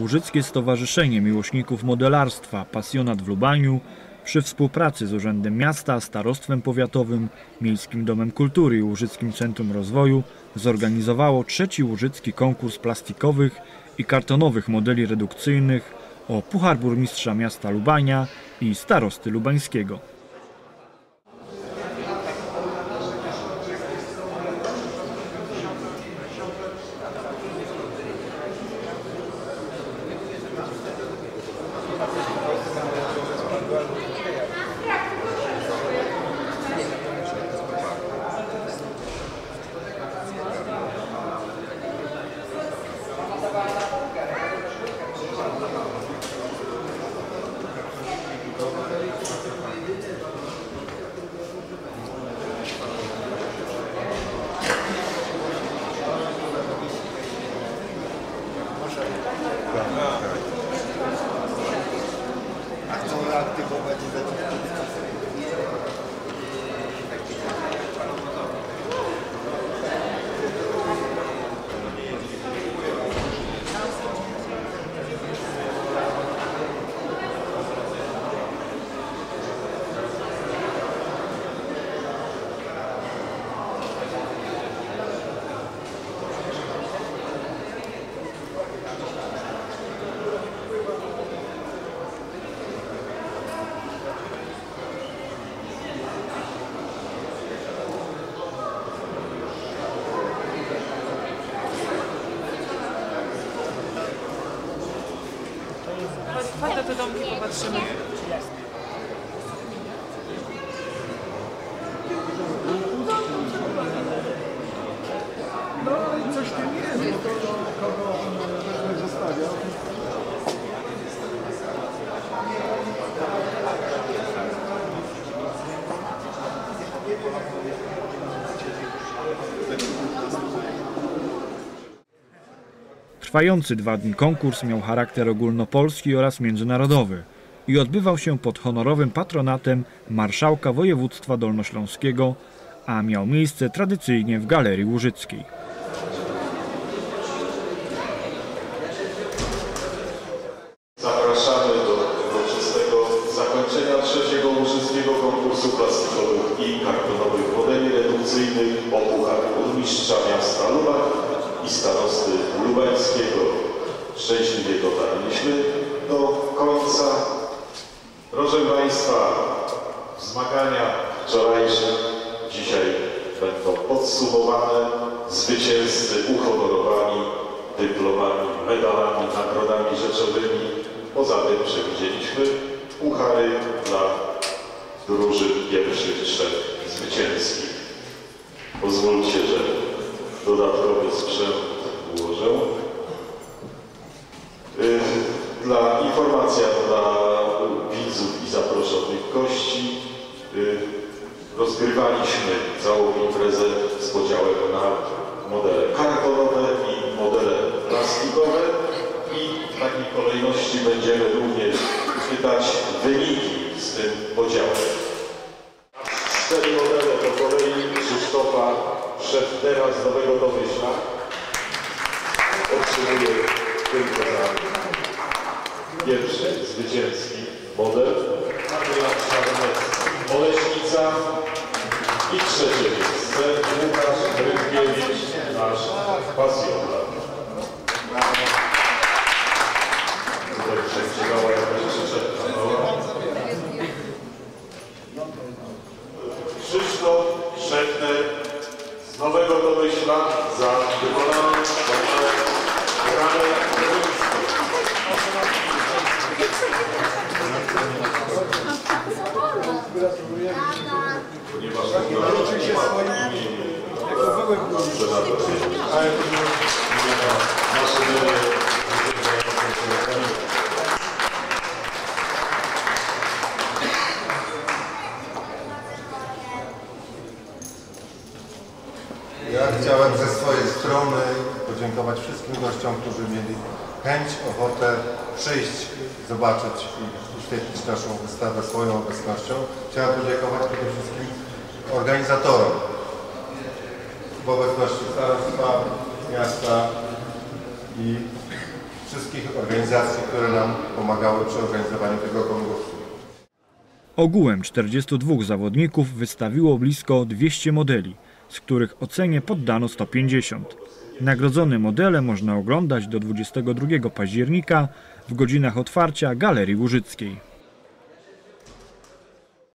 Łużyckie Stowarzyszenie Miłośników Modelarstwa Pasjonat w Lubaniu przy współpracy z Urzędem Miasta, Starostwem Powiatowym, Miejskim Domem Kultury i Łużyckim Centrum Rozwoju zorganizowało trzeci łużycki konkurs plastikowych i kartonowych modeli redukcyjnych o Puchar Burmistrza Miasta Lubania i Starosty Lubańskiego. Te domki, popatrzymy. coś tam jest, bo kogo, kogo on zostawiał. Trwający dwa dni konkurs miał charakter ogólnopolski oraz międzynarodowy i odbywał się pod honorowym patronatem marszałka województwa dolnośląskiego, a miał miejsce tradycyjnie w Galerii Łużyckiej. Zapraszamy do uroczystego zakończenia trzeciego łużyckiego konkursu plastikowych i kartonowych modeli redukcyjnych o Burmistrza Miasta Lubań i Starosty Lubańskiego. Szczęśliwie dotarliśmy do końca. Proszę Państwa, zmagania wczorajsze dzisiaj będą podsumowane. Zwycięzcy uhonorowani dyplomami, medalami, nagrodami rzeczowymi. Poza tym przewidzieliśmy puchary dla drużyn pierwszych trzech zwycięskich. Pozwólcie, że rozgrywaliśmy całą imprezę z podziałem na modele kartonowe i modele plastikowe i w takiej kolejności będziemy również czytać wyniki z tym podziałem. Cztery modele to kolei Krzysztofa Szeftera z Nowego Domyśla. Otrzymuje tylko za pierwszy zwycięski model. Adrian Czarnecki, Oleśnica i trzecie miejsce Łukasz Rynkiewicz, nasz pasjonat. Tutaj przeczytała Ja chciałem ze swojej strony podziękować wszystkim gościom, którzy mieli chęć, ochotę przyjść, zobaczyć i uświetlić naszą wystawę swoją obecnością. Chciałem podziękować przede wszystkim organizatorom w obecności starostwa, miasta i wszystkich organizacji, które nam pomagały przy organizowaniu tego konkursu. Ogółem 42 zawodników wystawiło blisko 200 modeli, z których ocenie poddano 150. Nagrodzone modele można oglądać do 22 października w godzinach otwarcia Galerii Łużyckiej.